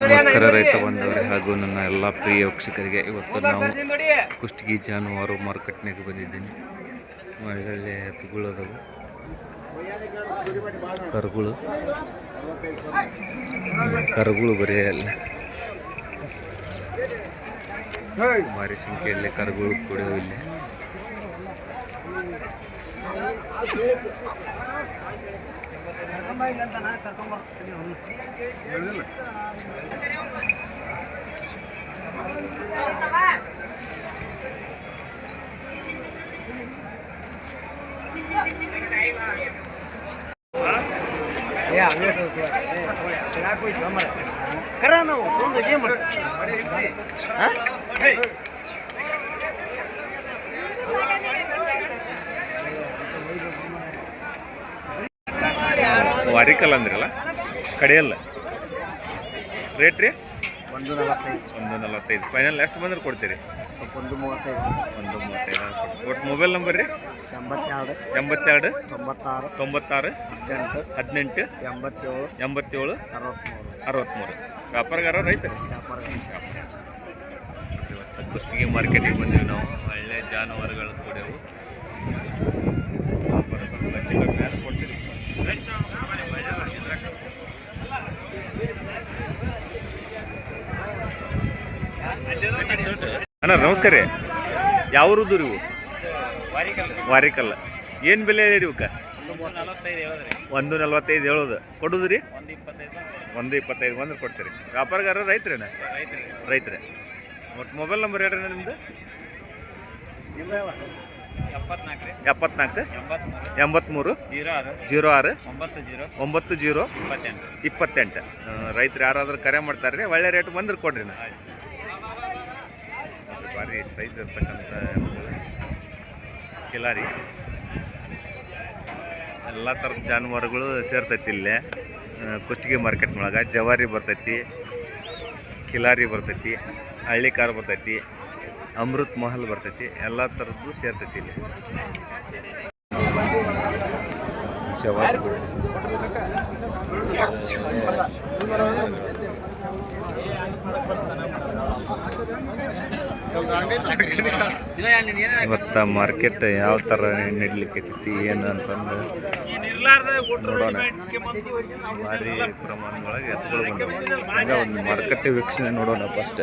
ನಮಸ್ಕಾರ ರೈತ ಬಂದವರೇ ಹಾಗೂ ನನ್ನ ಎಲ್ಲ ಪ್ರಿಯ ವೀಕ್ಷಕರಿಗೆ ಇವತ್ತು ನಾವು ಕುಷ್ಟಗಿ ಜಾನುವಾರು ಮಾರುಕಟ್ಟೆಗೆ ಬಂದಿದ್ದೀನಿ. ಒಳ್ಳೊಳ್ಳೆ ಎತ್ತುಗಳದವು ಕರುಗಳು. ಕರುಗಳು ಬರೀ ಅಲ್ಲ. ಭಾರಿ ಸಂಖ್ಯೆಯಲ್ಲಿ ಕರುಗಳು ಕೂಡ ಇಲ್ಲಿ. ಕರ ನಾವು ಒಂದು ಗೇಮ್ ವಾರಿಕಲ್ ಅಂದ್ರಲ್ಲ? ಕಡೆಯಲ್ಲ. ರೇಟ್ ರೀ? ಒಂದು ನಲವತ್ತೈದು. ಒಂದು ನಲವತ್ತೈದು. ಫೈನಲ್ ಎಷ್ಟು ಬಂದ್ರೆ ಕೊಡ್ತೀರಿ? ಒಂದು ಮೂವತ್ತೈದು. ಒಂದು ಮೂವತ್ತೈದು. ಒಟ್ಟು ಮೊಬೈಲ್ ನಂಬರ್ ರೀ? ಎಂಬತ್ತೆರಡು. ಎಂಬತ್ತೆರಡು. ತೊಂಬತ್ತಾರು. ತೊಂಬತ್ತಾರು. ಹದಿನೆಂಟು. ಹದಿನೆಂಟು. ಎಂಬತ್ತೇಳು. ಎಂಬತ್ತೇಳು. ಅರವತ್ತ್ಮೂರು ಅರವತ್ತ್ಮೂರು ವ್ಯಾಪಾರಗಾರ ರೈತರು? ವ್ಯಾಪಾರ. ಕುಷ್ಟಗಿ ಮಾರ್ಕೆಟಿಗೆ ಬಂದೀವಿ ನಾವು. ಒಳ್ಳೆ ಜಾನುವಾರುಗಳು ಕೂಡೆವು ವ್ಯಾಪಾರ ಸ್ವಲ್ಪ ಹೆಚ್ಚು ಕೊಡ್ತೀರಿ. ಅಣ್ಣ, ನಮಸ್ಕಾರ ರೀ. ಯಾವ ಊರದ್ದು ರೀ ವಾರಿಕಲ್ಲ. ಏನು ಬೆಲೆ ಇದೆ ಇವಕ್ಕೆ? ಒಂದು ನಲ್ವತ್ತೈದು ಹೇಳೋದು. ಕೊಡೋದು ರೀ? ಒಂದು ಇಪ್ಪತ್ತೈದು ಬಂದ್ರೆ ಕೊಡ್ತೀರಿ. ವ್ಯಾಪಾರಗಾರ ರೈತರೇನ? ರೈತರೇ. ಒಟ್ಟು ಮೊಬೈಲ್ ನಂಬರ್ ಹೇಳ್ರಿ ನಿಮ್ಮದು ಎಪ್ಪತ್ನಾಲ್ಕು. ಎಂಬತ್ಮೂರು. ಜೀರೋ ಆರು. ಒಂಬತ್ತು ಜೀರೋ. ಇಪ್ಪತ್ತೆಂಟು. ರೈತರು ಯಾರಾದ್ರೂ ಕರೆ ಮಾಡ್ತಾರೆ ರೀ ಒಳ್ಳೆ ರೇಟ್ ಬಂದ್ರೆ ಕೊಡ್ರಿ ನಾ ಭಾರಿ ಸೈಜ್ ಇರ್ತಕ್ಕಂಥ ಕಿಲಾರಿ. ಎಲ್ಲ ಥರದ ಜಾನುವಾರುಗಳು ಸೇರ್ತೈತಿ ಇಲ್ಲೇ. ಕುಷ್ಟಿಗೆ ಮಾರ್ಕೆಟ್ ಮಾರ್ಕೆಟ್ನೊಳಗೆ ಜವಾರಿ ಬರ್ತೈತಿ, ಕಿಲಾರಿ ಬರ್ತೈತಿ ಹಳ್ಳಿ ಕಾರ್ ಬರ್ತೈತಿ, ಅಮೃತ್ ಮಹಲ್ ಬರ್ತೈತಿ, ಎಲ್ಲ ಥರದ್ದು ಸೇರ್ತೈತಿ ಇಲ್ಲಿ. ಜವಾರಿಗಳು ಇವತ್ತ ಮಾರ್ಕೆಟ್ ಯಾವ ಥರ ನಡಿಲಿಕ್ಕೈತಿ, ಏನು ಅಂತಂದು ನೋಡೋಣ. ಭಾರಿ ಪ್ರಮಾಣದೊಳಗೆ ಹಂಗೆ ಒಂದು ಮಾರುಕಟ್ಟೆ ವೀಕ್ಷಣೆ ನೋಡೋಣ ಫಸ್ಟ್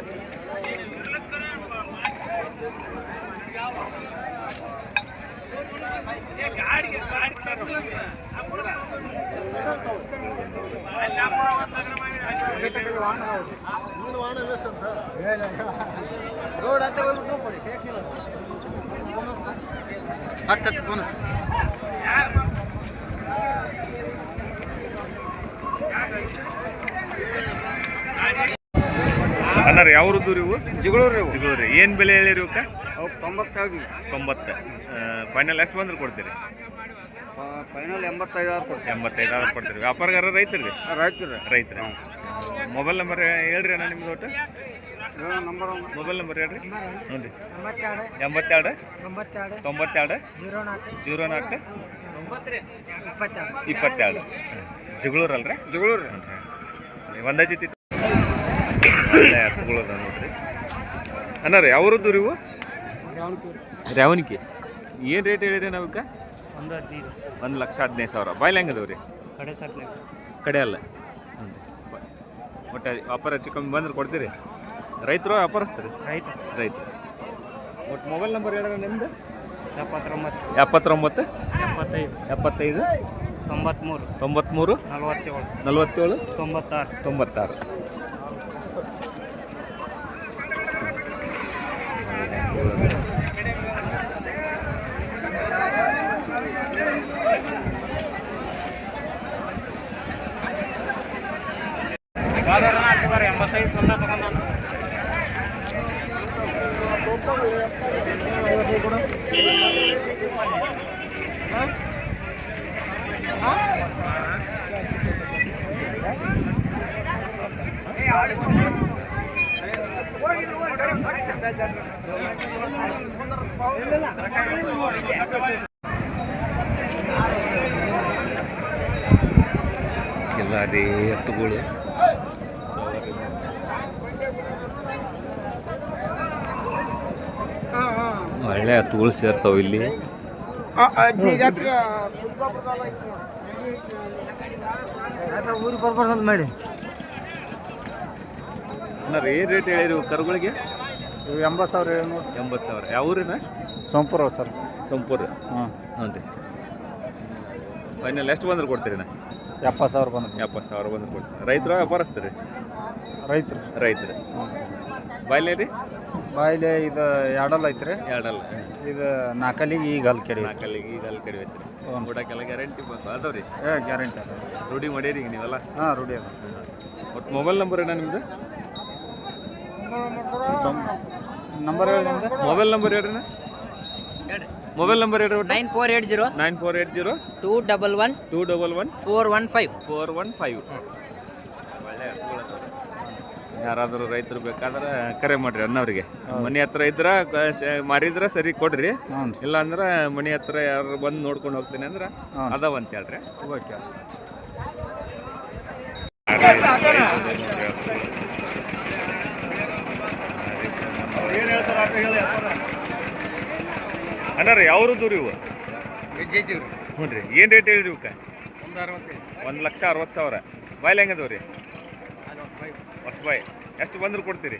ರೋಡ್ ಅಂತ ಹೋಗ್ಬಿಟ್ಟು ಕೊಡಿ ಹಚ್ಚ ಹಚ್ಚ ಫೋನ್ ಅಣ್ಣಾರ ಯಾವ್ರದ್ದು ರೀ ಇವು? ಜಿಗಳೂರು ರೀ ಸಿಗೋರಿ ಏನು ಬೆಲೆ ಹೇಳಿರಿ ಇವಕ್ಕೆ ಅವು ತೊಂಬತ್ತಾಗಿ ತೊಂಬತ್ತು. ಫೈನಲ್ ಎಷ್ಟು ಬಂದ್ರೆ ಕೊಡ್ತೀರಿ? ಫೈನಲ್ ಎಂಬತ್ತೈದು ಆರು ಕೊಡ್ತೀವಿ. ಎಂಬತ್ತೈದು ಆದ್ರೆ ಕೊಡ್ತೀರಿ. ವ್ಯಾಪಾರಗಾರ ರೈತರಿ ರೈತರು ರೈತರ. ಮೊಬೈಲ್ ನಂಬರ್ ಹೇಳ್ರಿ ಅಣ್ಣ ನಿಮ್ದು ಒಟ್ಟು? ಮೊಬೈಲ್ ನಂಬರ್ ಹೇಳ್ರಿ. ಹ್ಞೂ ರೀ ಎಂಬತ್ತೆರಡು ತೊಂಬತ್ತೆರಡು ಜೀರೋ ನಾಲ್ಕು ಜೀರೋ ನಾಲ್ಕು ಇಪ್ಪತ್ತೆರಡು ಜಗಳೂರು. ಅಲ್ರಿ ಜಗಳೂರು ಒಂದೇ ಜೊತೆ ತಗೊಳ್ಳೋದ ನೋಡ್ರಿ. ಅಣ್ಣ ರೀ ಯಾವ್ರದ್ದು ರೀ ಇವು? ರ್ಯಾವಣಿಕೆ ಏನು ರೇಟ್ ಹೇಳಿರಿ ನಾವಕ್ಕೆ ಒಂದು ಹದಿನೈದು. ಒಂದು ಲಕ್ಷ ಹದಿನೈದು ಸಾವಿರ. ಬಾಯ್ಲಿ ಹೆಂಗದವ್ರಿ ಕಡೆ ಅಲ್ಲ. ಒಟ್ಟು ವ್ಯಾಪಾರ ಹೆಚ್ಚು ಕಮ್ಮಿ ಬಂದ್ರೆ ಕೊಡ್ತೀರಿ? ರೈತರು ವ್ಯಾಪಾರಸ್ತಾರೆ ರೈತ ರೈತ ಒಟ್ಟು ಮೊಬೈಲ್ ನಂಬರ್ ಹೇಳಿದ್ರೆ ನಿಮ್ಮದು ಎಪ್ಪತ್ತೊಂಬತ್ತು. ಎಪ್ಪತ್ತೊಂಬತ್ತು? ಎಪ್ಪತ್ತೈದು. ಎಪ್ಪತ್ತೈದು? ತೊಂಬತ್ತ್ಮೂರು ತೊಂಬತ್ತ್ಮೂರು ನಲವತ್ತೇಳು. ನಲವತ್ತೇಳು? ತೊಂಬತ್ತಾರು. ತೊಂಬತ್ತಾರು. ಎಂಬತ್ತೈದು ತೊಂದ ತಗೊಂಡು ಕಿಲಾರಿ ಎತ್ತುಗಳು ಒಳ್ಳೆ ಹತ್ತುಗಳು ಸೇರ್ತಾವ ಇಲ್ಲಿ. ಊರಿಗೆ ಬರ್ಬಾರ್ದು ಅಂತ ಮಾಡಿ. ಅಣ್ಣ ಏನು ರೇಟ್ ಹೇಳಿರಿ ಕರುಗಳಿಗೆ? ಇವು ಎಂಬತ್ತು ಸಾವಿರ ಏಳ್ನೂರು ಎಂಬತ್ತು ಸಾವಿರ. ಯಾವ ಊರಿನ? ಸೋಂಪುರ ಸರ್. ಸೋಂಪುರ. ಹಾಂ. ಹ್ಞೂ ರೀ. ಫೈನಲ್ ಎಷ್ಟು ಬಂದ್ರೆ ಕೊಡ್ತೀರಿ ನಾ ಎಪ್ಪತ್ತು ಸಾವಿರ ಬಂದ್ರೆ ಎಪ್ಪತ್ತು ಸಾವಿರ ಬಂದ್ರೆ ಕೊಡ್ತೀರಿ ರೈತರು ವ್ಯಾಪಾರಸ್ತಾರೆ ರೈತರು. ರೈತರು. ಬಾಯ್ಲೆ ರೀ? ಬಾಯಿಲೆ ಇದು ಎರಡಲ್ಲ ಐತ್ರಿ? ಎರಡಲ್ಲ. ಇದು ನಾಲ್ಕಲ್ಲಿಗೆ ಈಗ ಅಲ್ಲಿ ಕೆಡಿ ನಾಲ್ಕಲ್ಲಿಗೆ ಈಗ ಅಲ್ಲಿ ಕಡಿಮೆ ಐತ್ರಿ. ಊಟಕ್ಕೆಲ್ಲ ಗ್ಯಾರಂಟಿ ಅದಾವ ರೀ ಏ ಗ್ಯಾರಂಟಿ ಅದ ರೂಢಿ ಮಾಡೀರಿ ಈಗ ನೀವೆಲ್ಲ? ಹಾಂ ರೂಢಿ ಅದ ಒಟ್ಟು ಮೊಬೈಲ್ ನಂಬರ್ ಏನ ನಿಮ್ದು? ನಂಬರ್ ಹೇಳಿ ನಿಮ್ದು? ಮೊಬೈಲ್ ನಂಬರ್ ಹೇಳ್ರಿ ಮೊಬೈಲ್ ನಂಬರ್ ಹೇಳ್ರಿ ಒಟ್ಟು. Nine four eight zero nine four eight zero two double one two double one four one five four one five. ಯಾರಾದರೂ ರೈತರು ಬೇಕಾದ್ರೆ ಕರೆ ಮಾಡ್ರಿ ಅಣ್ಣವ್ರಿಗೆ. ಮನೆ ಹತ್ರ ಇದ್ರ ಕ- ಶ- ಮಾರಿದ್ರ ಸರಿ ಕೊಡ್ರಿ. ಹ್ಞೂ ಇಲ್ಲ ಅಂದ್ರೆ ಮನೆ ಹತ್ರ ಯಾರು ಬಂದು ನೋಡ್ಕೊಂಡು ಹೋಗ್ತೀನಿ ಅಂದ್ರೆ. ಅದಾವ ಅಂತ ಹೇಳ್ರಿ. ಓಕೆ. ಅಣ್ಣಾರ ಯಾವ್ರು ದೂರ ಇವು? ಹ್ಞೂ ರೀ ಏನು ರೇಟ್ ಹೇಳ್ರಿ ಇವಕ್ಕೆ? ಒಂದು ಲಕ್ಷ ಅರವತ್ತು ಸಾವಿರ. ಬಾಯ್ಲ್ ಹೆಂಗದವ್ರಿ ರೀ? ಹೊಸಬಾಯ್. ಎಷ್ಟು ಬಂದ್ರೆ ಕೊಡ್ತೀರಿ?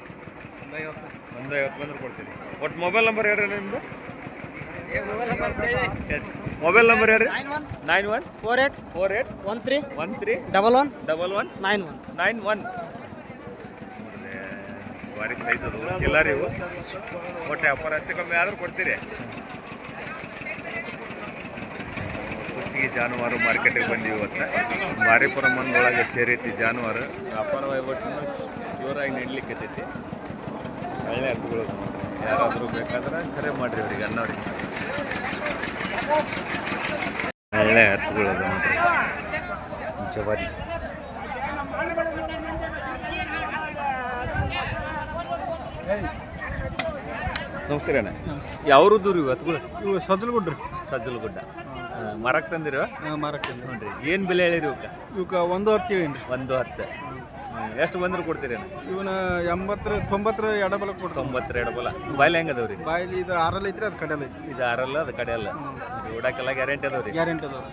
ಒಂದು ಐವತ್ತು ಬಂದ್ರೆ ಕೊಡ್ತೀರಿ. ಒಟ್ಟು ಮೊಬೈಲ್ ನಂಬರ್ ಹೇಳ್ರಿ ನಿಮ್ಮದು ಮೊಬೈಲ್ ನಂಬರ್ ಹೇಳ್ರಿ nine one. Four eight. Four eight? One three. One three? Double one. Double one? Nine one. Nine one. ಭಾರಿ ಸೈಜ್ ಅದು. ಎಲ್ಲ ರೀ ಒಟ್ಟು ವ್ಯಾಪಾರ ಹೆಚ್ಚು ಕಮ್ಮಿ ಆದ್ರೂ ಕೊಡ್ತೀರಿ. ಕುತ್ತಿಗೆ ಜಾನುವಾರು ಮಾರ್ಕೆಟಿಗೆ ಬಂದೀವಿ ಇವತ್ತು. ಮಾರಿಪುರ ಮಣ್ಣೊಳಗೆ ಸೇರೈತಿ ಜಾನುವಾರು. ವ್ಯಾಪಾರ ವಹಿವಾಟು ಜೋರಾಗಿ ನಡಲಿಕ್ಕತ್ತೈತಿ ಒಳ್ಳೆ ಹಬ್ಬಗಳು. ಯಾರಾದರೂ ಬೇಕಾದ್ರೆ ಕರೆ ಮಾಡಿರಿ ಅವ್ರಿಗೆ ಅನ್ನೋರಿಗೆ ಒಳ್ಳೆ ನೋಡ್ರಿ. ಜವಾರಿ. ನಮಸ್ಕಾರ ಅಣ್ಣ. ಯಾವ್ರು ಇವತ್ತು ಇವು ಹತ್ಗಳು? ಇವು ಸಜ್ಜಲ್ಗುಡ್ರಿ ಸಜ್ಜಲಗುಡ್ಡ. ಮರಕ್ಕೆ ತಂದಿರೋ? ಮರಕ್ಕೆ ನೋಡ್ರಿ ಏನು ಬೆಲೆ ಹೇಳಿರಿ ಇವಕ್ಕೆ ಇವಕ್ಕೆ ಒಂದು ಹತ್ತು ರೀ ಒಂದು ಹತ್ತು. ಎಷ್ಟು ಬಂದ್ರೆ ಕೊಡ್ತೀರಿ ಇವನ ಎಂಬತ್ತರ ತೊಂಬತ್ತರ ಎಡಬಲ ಕೊಡ್ತಾವ ತೊಂಬತ್ತರ ಎಡಬಲ. ಬಾಯ್ಲಿ ಹೆಂಗೆ ಅದಾವ್ರಿ ಬಾಯ್ಲಿ ಇದು ಆರಲ್ಲ ಐತ್ರಿ ಅದು ಕಡೆಯಲ್ಲ ಐತಿ. ಇದು ಆರಲ್ಲ ಅದು ಕಡೆಯಲ್ಲ ಓಡಾಕೆಲ್ಲ ಗ್ಯಾರಂಟಿ ಅದಾವ್ರಿ? ಗ್ಯಾರಂಟಿ ಅದಾವ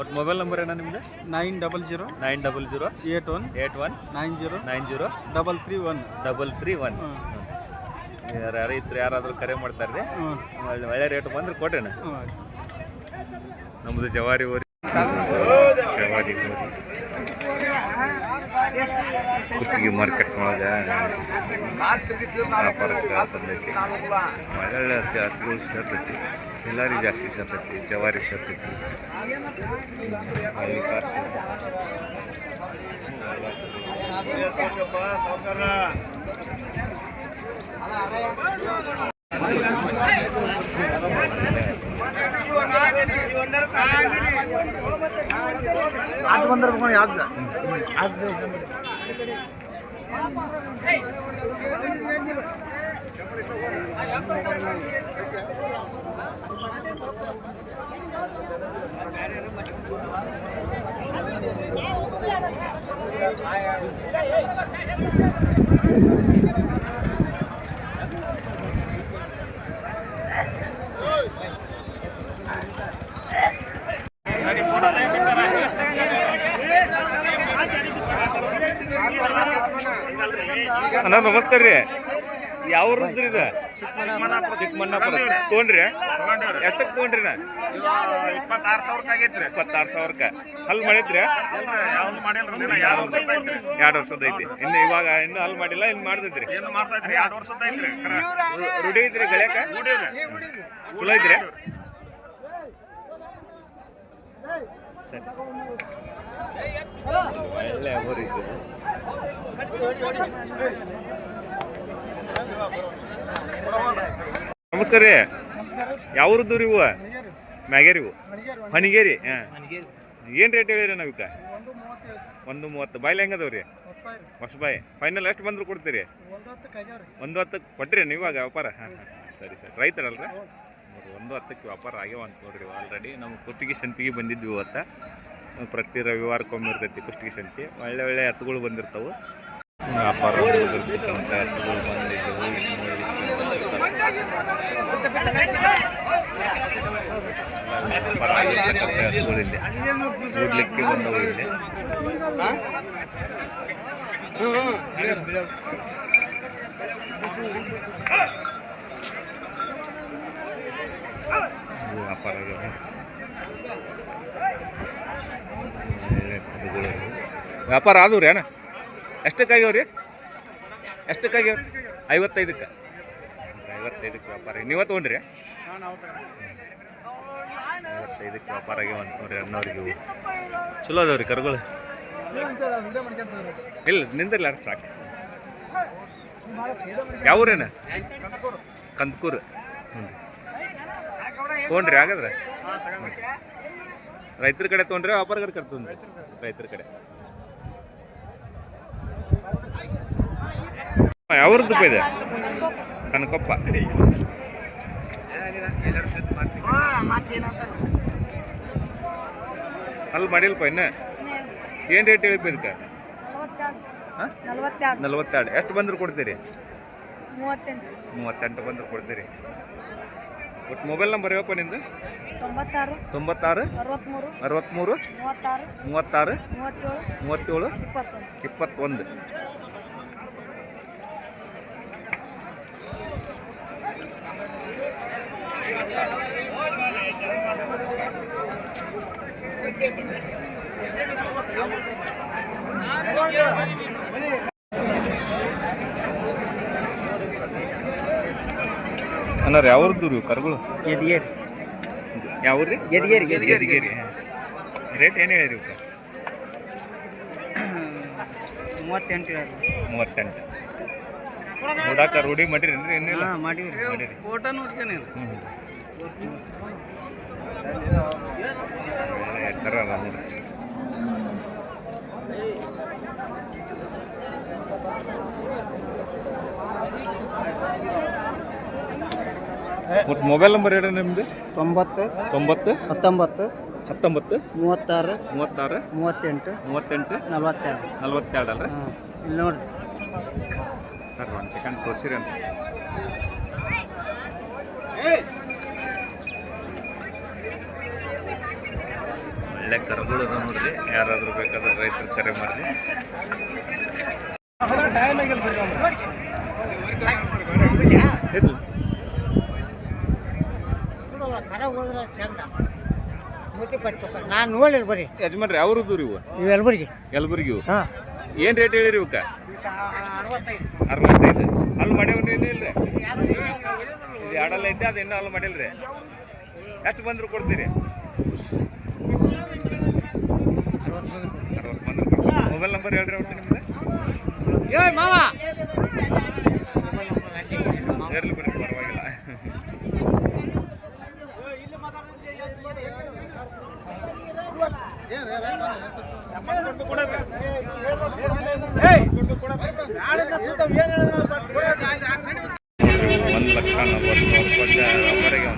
ಒಟ್ಟು ಮೊಬೈಲ್ ನಂಬರ್ ಏನ ನಿಮ್ದು? Nine double zero nine double zero eight one eight one nine zero nine zero double three one. Double three one. ಯಾರು ಇತ್ತು ಯಾರಾದರೂ ಕರೆ ಮಾಡ್ತಾರೆ ರೀ ಒಳ್ಳೆ ಒಳ್ಳೆ ರೇಟ್ ಬಂದ್ರೆ ಕೊಡ್ರಿ ನಮ್ಮದು ಜವಾರಿ ಓರಿ ಜವಾರಿ ಊರಿ ಕುತ್ತಿಗೆ ಮಾರ್ಕೆಟ್ ಒಳಗೆ ವ್ಯಾಪಾರಕ್ಕೆ ತಂದೈತಿ ಒಳ್ಳೊಳ್ಳೆ ಜಾತಿಗಳು ಸೇರ್ತೈತಿ ಖಿಲಾರಿ ಜಾಸ್ತಿ ಸೇರ್ತೈತಿ ಜವಾರಿ ಸೇರ್ತೈತಿ ಕಾರ್ ಸೇರ್ತೈತಿ. ಅದು ಬಂದ್ರೆ ಯಾವ್ದು ಅಣ್ಣ ನಮಸ್ಕಾರ ರೀ. ಯಾವ ಊರಿದ್ರಿ ಇದು? ಚಿಕ್ಕಮಣ್ಣಾಪುರ. ತೊಗೊಂಡ್ರಿ? ಎಷ್ಟಕ್ಕೆ ತೊಗೊಂಡ್ರಿ ನಾ ಇಪ್ಪತ್ತಾರು ಸಾವಿರಕ್ಕೆ ಆಗೈತ್ರಿ ಇಪ್ಪತ್ತಾರು ಸಾವಿರಕ್ಕೆ. ಅಲ್ಲಿ ಮಾಡಿದ್ರಿ? ಎರಡು ವರ್ಷದ ಐತಿ. ಇನ್ನು ಇವಾಗ ಇನ್ನು ಅಲ್ಲಿ ಮಾಡಿಲ್ಲ ಇನ್ನು ಮಾಡ್ತಿದ್ರಿ. ಇದ್ರಿ ರೂಢಿ ಐತ್ರಿ ಗಳಿಯಾಕ. ಚಲೋ ಐತ್ರಿ? ಸರಿ. ಒಳ್ಳೆ ಊರು ಇದು. ನಮಸ್ಕಾರ ರೀ. ಯಾವ ಊರದ್ದು ರೀ ಇವು? ಮ್ಯಾಗೇರಿ ಇವು? ಹಣಿಗೇರಿ, ಹಾಂ. ಏನು ರೇಟ್ ಹೇಳಿರಿ ನಾವಿಕ ಒಂದು ಮೂವತ್ತು. ಬಾಯ್ಲಿ ಹೆಂಗದವ್ರಿ ಹೊಸಬಾಯಿ. ಫೈನಲ್ ಎಷ್ಟು ಬಂದ್ರು ಕೊಡ್ತೀರಿ? ಒಂದು ಹತ್ತಕ್ಕೆ ಕೊಟ್ಟಿರಿ ನೀವಾಗ ವ್ಯಾಪಾರ. ಹಾಂ ಸರಿ ಸರಿ. ರೈತರಲ್ರ? ಒಂದು ಹತ್ತಕ್ಕೆ ವ್ಯಾಪಾರ ಆಗ್ಯಾವ ಅಂತ ನೋಡ್ರಿ ಆಲ್ರೆಡಿ ನಮ್ಮ ಕುಷ್ಟಿಗೆ ಸಂತಿಗೆ ಬಂದಿದ್ವಿ ಇವತ್ತು. ಪ್ರತಿ ರವಿವಾರಕ್ಕೊಮ್ಮೆ ಇರ್ತೈತಿ ಕುಷ್ಟಿಗೆ ಸಂತಿ. ಒಳ್ಳೆ ಒಳ್ಳೆ ಹತ್ತುಗಳು ಬಂದಿರ್ತಾವೆ. ವ್ಯಾಪಾರ ನೋಡ್ಲಿಕ್ಕೆ ಬಂದವು ಇಲ್ಲಿ ಇವು ವ್ಯಾಪಾರಗಳು ಒಳ್ಳೆ ಎತ್ತುಗಳು ಇವು. ವ್ಯಾಪಾರ ಆದವ್ರಿ ಅಣ್ಣ ಎಷ್ಟಕ್ಕಾಗ್ಯಾವ ರೀ ಎಷ್ಟಕ್ಕಾಗ್ಯಾವ ಐವತ್ತೈದಕ್ಕೆ. ಐವತ್ತೈದಕ್ಕೆ ವ್ಯಾಪಾರ. ನೀವೇ ತೊಗೊಂಡ್ರಿ? ಐವತ್ತೈದಕ್ಕೆ ವ್ಯಾಪಾರ ಆಗ್ಯಾವ ಅಂತ ನೋಡ್ರಿ ಅಣ್ಣವ್ರಿಗೆ ಚಲೋ ಅದಾವ್ರಿ ಕರುಗಳು. ಇಲ್ಲ ನಿಂದಿರ್ಲ ಸಾಕು. ಯಾವ ಊರೇನ? ಕಂದ್ಕೂರು. ಹ್ಞೂ ತೊಗೊಂಡ್ರಿ, ಹಾಗಾದ್ರೆ? ರೈತರ ಕಡೆ ತೊಗೊಂಡ್ರೆ ವ್ಯಾಪಾರ ಕಡೆ ತೊಗೊಂಡ್ರಿ? ರೈತರ ಕಡೆ. ಯಾವ್ರದ್ದು ಇದೆ. ಕನಕೊಪ್ಪ. ಅಲ್ಲಿ ಮಾಡಿಲ್ಪ ಇನ್ನ? ಏನು ರೇಟ್ ಹೇಳಿಪ್ಪ ಇದಕ್ಕೆ? ನಲವತ್ತೆರಡು. ಎಷ್ಟು ಬಂದ್ರೆ ಕೊಡ್ತೀರಿ? ಮೂವತ್ತೆಂಟು ಬಂದ್ರೆ ಕೊಡ್ತೀರಿ. ಒಟ್ಟು ಮೊಬೈಲ್ ನಂಬರ್ ಯಾವಪ್ಪ ನಿಂದು. ತೊಂಬತ್ತಾರು ತೊಂಬತ್ತಾರು ಅರವತ್ತ್ಮೂರು ಮೂವತ್ತಾರು ಮೂವತ್ತಾರು ಮೂವತ್ತೇಳು ಇಪ್ಪತ್ತೊಂದು. ಅನ್ನಾರ ಯಾವ್ದು ರೀ ಕರ್ಗಳು? ಎದಿಗೇರಿ. ಯಾವ್ರಿ ಎದಿಗೇರಿ ಎದಿಗೇರಿ. ರೇಟ್ ಏನು ಹೇಳಿರಿ ರೀ ಮೂವತ್ತೆಂಟು ಮೂವತ್ತೆಂಟು. ನೋಡಾಕ ರೂಢಿ ಮಾಡಿರಿ ಏನಿಲ್ಲ? ಹಾಂ ಮಾಡಿವಿ ಮಾಡಿರಿ. ಫೋಟೋ ನೋಡ್ತೇನೆ. ಒಟ್ಟು ಮೊಬೈಲ್ ನಂಬರ್ ಹೇಳಿ ನಿಮ್ದು? ತೊಂಬತ್ತು ತೊಂಬತ್ತು ಹತ್ತೊಂಬತ್ತು ಹತ್ತೊಂಬತ್ತು ಮೂವತ್ತಾರು ಮೂವತ್ತಾರು ಮೂವತ್ತೆಂಟು ಮೂವತ್ತೆಂಟು ನಲ್ವತ್ತೆರಡು. ನಲ್ವತ್ತೆರಡು ಅಲ್ರಿ? ಹಾಂ ಇಲ್ಲಿ ನೋಡ್ರಿ. ಸರ್ ಒಂದು ಸೆಕೆಂಡ್ ತೋರಿಸಿರಿ ಅಂತ. ಒಳ್ಳೆ ಕರುಗಳು ನೋಡ್ರಿ. ಯಾರಾದ್ರೂ ಬೇಕಾದ್ರೆ ರೈತರು ಕರೆ ಮಾಡ್ರಿ. ನಾನು ನೋಡಿಲ್ಲ ಬರೀ ಯಜಮಾನ್ರಿ ಯಾವ್ರದ್ದು ಇವು? ಇವೆಲ್ಬರಿಗೆ ಯಲಬುರ್ಗಿ ಇವು? ಹಾಂ. ಏನು ರೇಟ್ ಹೇಳಿರಿ ಇವಕ್ಕ ಅರವತ್ತೈದು. ಅಲ್ಲಿ ಮಾಡ್ಯಾವ್ರಿ ಇಲ್ರಿ? ಇದು ಎರಡಲ್ಲ ಐತೆ ಅದು ಇನ್ನೂ ಅಲ್ಲಿ ಮಾಡಿಲ್ರಿ. ಎಷ್ಟು ಬಂದ್ರು ಕೊಡ್ತೀರಿ? ಮೊಬೈಲ್ ನಂಬರ್ ಹೇಳ್ರಿ ಅವ್ರು ನಿಮ್ದು ಏಯ್ ಮಾವ! ಇರ್ಲಿ ಬಿಡ್ರಿ ಪರವಾಗಿಲ್ಲ. ಒಂದು ಲಕ್ಷ ನಲ್ವತ್ತು ಸಾವಿರ ರೂಪಾಯಿ ವ್ಯಾಪಾರಿಗೆ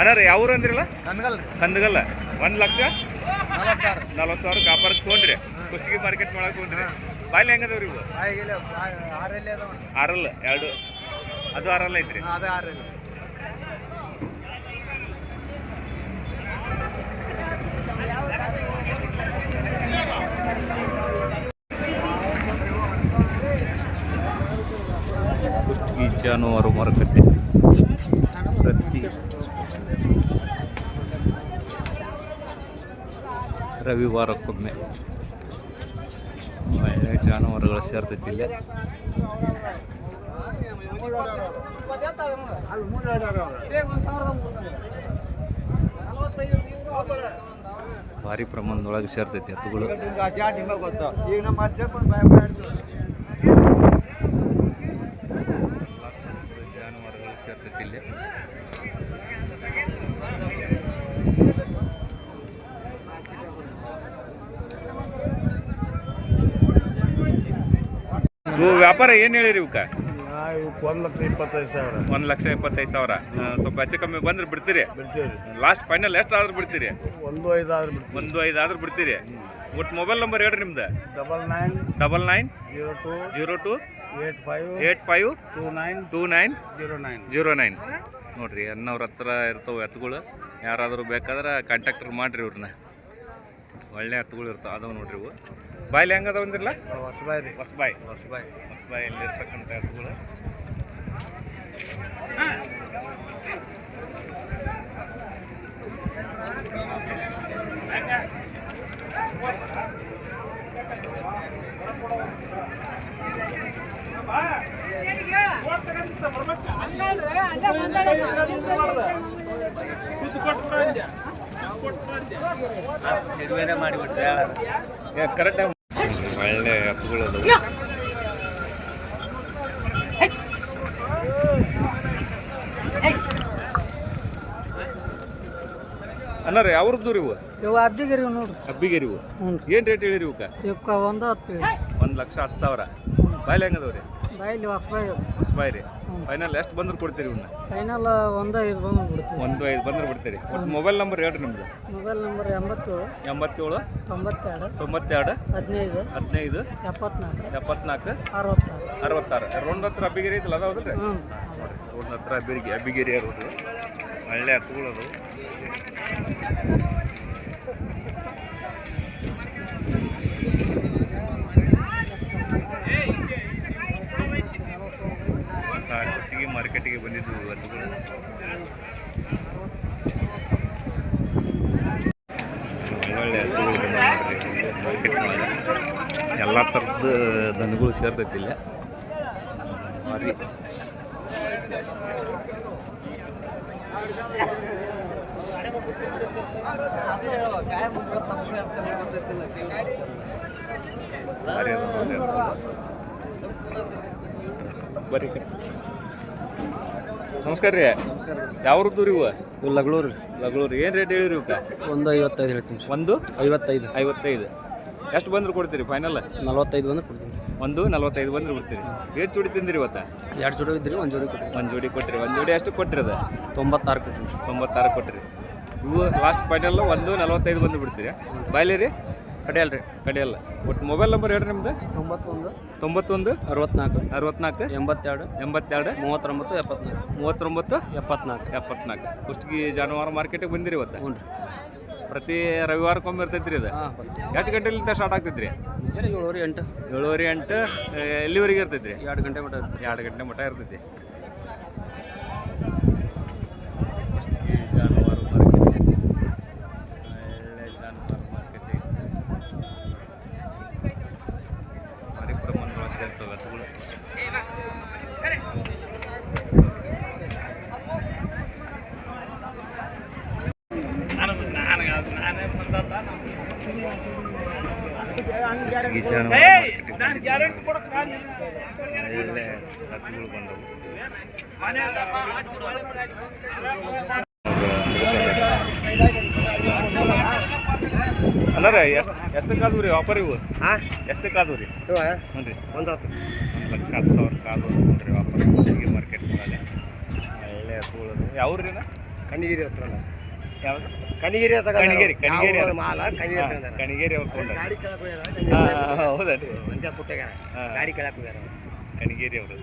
ಅನಾರ ಯಾವ ಊರು ಅಂದ್ರಲ್ಲ? ಕಂದಗಲ್ಲ ಕಂದಗಲ್ಲ. ಒಂದು ಲಕ್ಷ? ನಲ್ವತ್ತು ಸಾವಿರ. ವ್ಯಾಪಾರಕ್ಕೆ ತೊಗೊಂಡ್ರಿ. ಕುಷ್ಟಗಿ ಮಾರ್ಕೆಟ್ ಮಾಡಕ್ ತೊಗೊಂಡ್ರಿ ಬಾಯ್ಲಿ ಹೆಂಗದವ್ರಿ ಇವು? ಆರಲ್ಲ ಎರಡು. ಅದು ಆರಲ್ಲ ಐತ್ರಿ? ಅದೇ ಆರಲ್ಲಿ. ಕುಷ್ಟಗಿ ಜಾನುವಾರು ಮಾರುಕಟ್ಟೆ ಪ್ರತಿ ರವಿವಾರಕ್ಕೊಮ್ಮೆ. ಒಳ್ಳೆ ಜಾನುವಾರುಗಳು ಸೇರ್ತೈತಿ ಇಲ್ಲಿ ಭಾರಿ ಪ್ರಮಾಣದೊಳಗೆ ಸೇರ್ತೈತಿ ಎತ್ತುಗಳು ಈಗ ನಮ್ಮ ಅಜ್ಜಪ್ಪ ಭಯ ಮಾಡ್ತೀವಿ ಜಾನುವಾರುಗಳು ಸೇರ್ತೈತಿ ಇಲ್ಲಿ ಇವು ವ್ಯಾಪಾರ ಏನು ಹೇಳಿರಿ ಇವಕ್ಕ? ಇವಕ್ಕೆ ಒಂದು ಲಕ್ಷ ಇಪ್ಪತ್ತೈದು ಸಾವಿರ. ಒಂದು ಲಕ್ಷ ಇಪ್ಪತ್ತೈದು ಸಾವಿರ. ಆ, ಸ್ವಲ್ಪ ಹೆಚ್ಚು ಕಮ್ಮಿ ಬಂದ್ರೆ ಬಿಡ್ತೀರಿ. ಬಿಡ್ತೀವಿ ರೀ ಲಾಸ್ಟ್ ಫೈನಲ್ ಎಷ್ಟು ಆದ್ರೂ ಬಿಡ್ತೀರಿ? ಒಂದು ಐದು ಆದ್ರೆ ಬಿಡ್ತೀವಿ. ಒಂದು ಐದು ಆದ್ರೂ ಬಿಡ್ತೀರಿ. ಒಟ್ಟು ಮೊಬೈಲ್ ನಂಬರ್ ಹೇಳ್ರಿ ನಿಮ್ದು. Double nine double nine zero two zero two eight five eight five two nine two nine zero nine. Zero nine. ನೋಡ್ರಿ ಅನ್ನವ್ರ ಹತ್ರ ಇರ್ತವೆ ಎತ್ತುಗಳು. ಯಾರಾದರೂ ಬೇಕಾದ್ರೆ ಕಾಂಟ್ಯಾಕ್ಟರ್ ಮಾಡಿರಿ ಇವ್ರನ್ನ. ಒಳ್ಳೆ ಹತ್ತುಗಳು ಇರ್ತಾವೆ ಅದಾವ ನೋಡ್ರಿ ಇವು. ಬಾಯ್ಲಿ ಅದಾವ ಅಂದಿರಲ್ಲ? ಹೊಸಬಾಯಿ ರೀ. ಹೊಸಬಾಯಿ. ಹೊಸಬಾಯಿ. ಹೊಸಬಾಯಲ್ಲಿ ಇರ್ತಕ್ಕಂಥ ಎತ್ತುಗಳು ಕರೆಕ್ಟ್ ಒಳ್ಳೆ ಅನ್ನ ಅನ್ನಾರ ಅವ್ರದ್ದು ರೀ ಇವು? ಇವು ಅಬ್ಬಿಗಿರಿ ನೋಡ್ರಿ. ಅಬ್ಬಿಗೆರಿ ಇವು? ಏನು ರೇಟ್ ಹೇಳಿರಿ ಇವಕ್ಕೆ ಇವಕ್ಕೆ ಒಂದು ಹತ್ತು. ಒಂದು ಲಕ್ಷ ಹತ್ತು ಸಾವಿರ. ಬಾಯ್ಲಿ ಹೆಂಗದವ ರೀ ಬಾಯಿಲಿ ಹೊಸಬಾಯಿ ಹೊಸಬಾಯಿ ರೀ. ಫೈನಲ್ ಎಷ್ಟು ಬಂದ್ರೆ ಕೊಡ್ತೀರಿ ಇವನ್ನ ಫೈನಲ್ ಒಂದು ಐದು ಬಂದು ಬಿಡ್ತೀವಿ. ಒಂದು ಐದು ಬಂದ್ರೆ ಬಿಡ್ತೀರಿ. ಒಟ್ಟು ಮೊಬೈಲ್ ನಂಬರ್ ಹೇಳ್ರಿ ನಿಮ್ದು. ಮೊಬೈಲ್ ನಂಬರ್ ಎಂಬತ್ತೇಳು ಎಂಬತ್ತೇಳು ತೊಂಬತ್ತೆರಡು ತೊಂಬತ್ತೆರಡು ಹದಿನೈದು ಹದಿನೈದು ಎಪ್ಪತ್ನಾಲ್ಕು ಎಪ್ಪತ್ನಾಲ್ಕು ಅರವತ್ತಾರು. ಅರವತ್ತಾರು. ರೋಡ್ ಹತ್ರ ಹಬ್ಬಿಗೆರಿ ಐತಲ್ಲ ಅದಾವದ್ರಿ ಹ್ಞೂ ರೋಡ್ ಹತ್ರ ಹಬ್ಬಿಗೆ ಹಬ್ಬಿಗೆರಿ ಅರೋದು ಒಳ್ಳೆ ಹತ್ತುಗಳು ಕುಷ್ಟಗಿ ಮಾರ್ಕೆಟಿಗೆ ಬಂದಿದ್ದು ಹತ್ತುಗಳು ಒಳ್ಳೆ ಮಾರ್ಕೆಟ್ ಎಲ್ಲ ಥರದ ದನಗಳು ಸೇರ್ತೈತಿ ಇಲ್ಲ. ಭಾರಿ. ಭಾರಿ ನಮಸ್ಕಾರ ರೀ. ಯಾವ್ರದ್ದು ರೀ ಇವು? ಇವು ಲಗಳೂರು ಲಗಳೂರು. ಏನು ರೇಟ್ ಹೇಳಿರಿ ಇವಕ್ಕೆ ಒಂದು ಐವತ್ತೈದು ಹೇಳ್ತೀನಿ ಒಂದು? ಐವತ್ತೈದು. ಐವತ್ತೈದು. ಎಷ್ಟು ಬಂದ್ರೆ ಕೊಡ್ತೀರಿ ಫೈನಲ್ ನಲ್ವತ್ತೈದು ಬಂದ್ರೆ ಕೊಡ್ತೀನಿ. ಒಂದು ನಲ್ವತ್ತೈದು ಬಂದ್ರೆ ಕೊಡ್ತೀರಿ. ಎಷ್ಟು ಜೋಡಿ ತಿಂದಿರಿ ಇವತ್ತ? ಎರಡು ಜೋಡಿ ಇದ್ರಿ ಒಂದು ಜೋಡಿ ಕೊಡ್ತೀನಿ ಒಂದು ಜೋಡಿ ಕೊಟ್ಟಿರಿ ಒಂದು ಜೋಡಿ ಎಷ್ಟು ಕೊಟ್ಟಿರಿ ಅದು? ತೊಂಬತ್ತಾರು ಕೊಟ್ಟಿರಿ. ತೊಂಬತ್ತಾರು ಕೊಟ್ಟಿರಿ ಇವು ಲಾಸ್ಟ್ ಫೈನಲ್ ಒಂದು ನಲ್ವತ್ತೈದು ಬಂದು ಬಿಡ್ತೀರಿ. ಬಾಯ್ಲಿ ರೀ. ಕಡಿಯಲ್ಲ ರೀ. ಕಡಿಯಲ್ಲ. ಒಟ್ಟು ಮೊಬೈಲ್ ನಂಬರ್ ಹೇಳ್ರಿ ನಿಮ್ದು? ತೊಂಬತ್ತೊಂದು. ತೊಂಬತ್ತೊಂದು? ಅರವತ್ನಾಲ್ಕು. ಅರವತ್ನಾಲ್ಕು? ಎಂಬತ್ತೆರಡು. ಎಂಬತ್ತೆರಡು? ಮೂವತ್ತೊಂಬತ್ತು ಎಪ್ಪತ್ನಾಲ್ಕು. ಮೂವತ್ತೊಂಬತ್ತು? ಎಪ್ಪತ್ನಾಲ್ಕು. ಎಪ್ಪತ್ನಾಲ್ಕು. ಕುಷ್ಟಗಿ ಜಾನುವಾರು ಮಾರ್ಕೆಟಿಗೆ ಬಂದಿರಿ ಇವತ್ತು? ಹ್ಞೂ ರೀ. ಪ್ರತಿ ರವಿವಾರಕ್ಕೊಮ್ಮೆ ಇರ್ತೈತಿ ರೀ ಇದು? ಹಾಂ ಎಷ್ಟು ಗಂಟೆಲಿಂದ ಸ್ಟಾರ್ಟ್ ಆಗ್ತೈತಿ ರೀ ಏಳುವರೆ ಎಂಟು. ಏಳುವರೆ ಎಂಟು ಎಲ್ಲಿವರೆಗೆ ಇರ್ತೈತಿ ರೀ ಎರಡು ಗಂಟೆ ಮಟ್ಟ ಎರಡು ಗಂಟೆ ಮಟ್ಟ ಇರ್ತೈತಿ ಕುಷ್ಟಗಿ ಜಾನುವಾರು ಮಾರ್ಕೆಟ್ ಒಳ್ಳೆ ಜಾನುವಾರು ಮಾರ್ಕೆಟ್ ಭಾರಿ ಪ್ರಮಾಣದೊಳಗೆ ಸೇರ್ತವೆ ಎತ್ತುಗಳು ಬಂದವು. ಅಲ್ಲ ರೀ ಎಷ್ಟು ಕಾದು ರೀ ಆಫರ್ ಇವು? ಹಾಂ ಕಾದು ರೀ? ಇವ? ಹ್ಞೂ ರೀ. ಒಂದು ಹತ್ತು. ಒಂದು ಲಕ್ಷ ಹತ್ತು ಸಾವಿರ ಕಾದು ನೋಡ್ರಿ ಆಫರ್ ಮಾರ್ಕೆಟ್ ಒಳ್ಳೆ. ಯಾವ ರೀ ಕನಿಗಿರಿ ಹತ್ರ ಯಾವ್ದು? ಕನಿಗಿರಿ ಕಣಿಗೇರಿ ಕಣಿಗೇರಿ ಮಾಲ ಕನಿಗಿರಿ ಅವ್ರು ತೊಗೊಂಡ್ರೆ ಗಾಡಿ ಕೆಳಗೆ ಹಾಂ ಹೌದಲ್ರಿ. ಮಂಜ ಪುಟ್ಟಗಾರ. ಹಾ. ಗಾಡಿ ಕೆಳಗೆ ಹೋಗ್ಯಾರ ಕಣಿಗೇರಿ ಅವರು.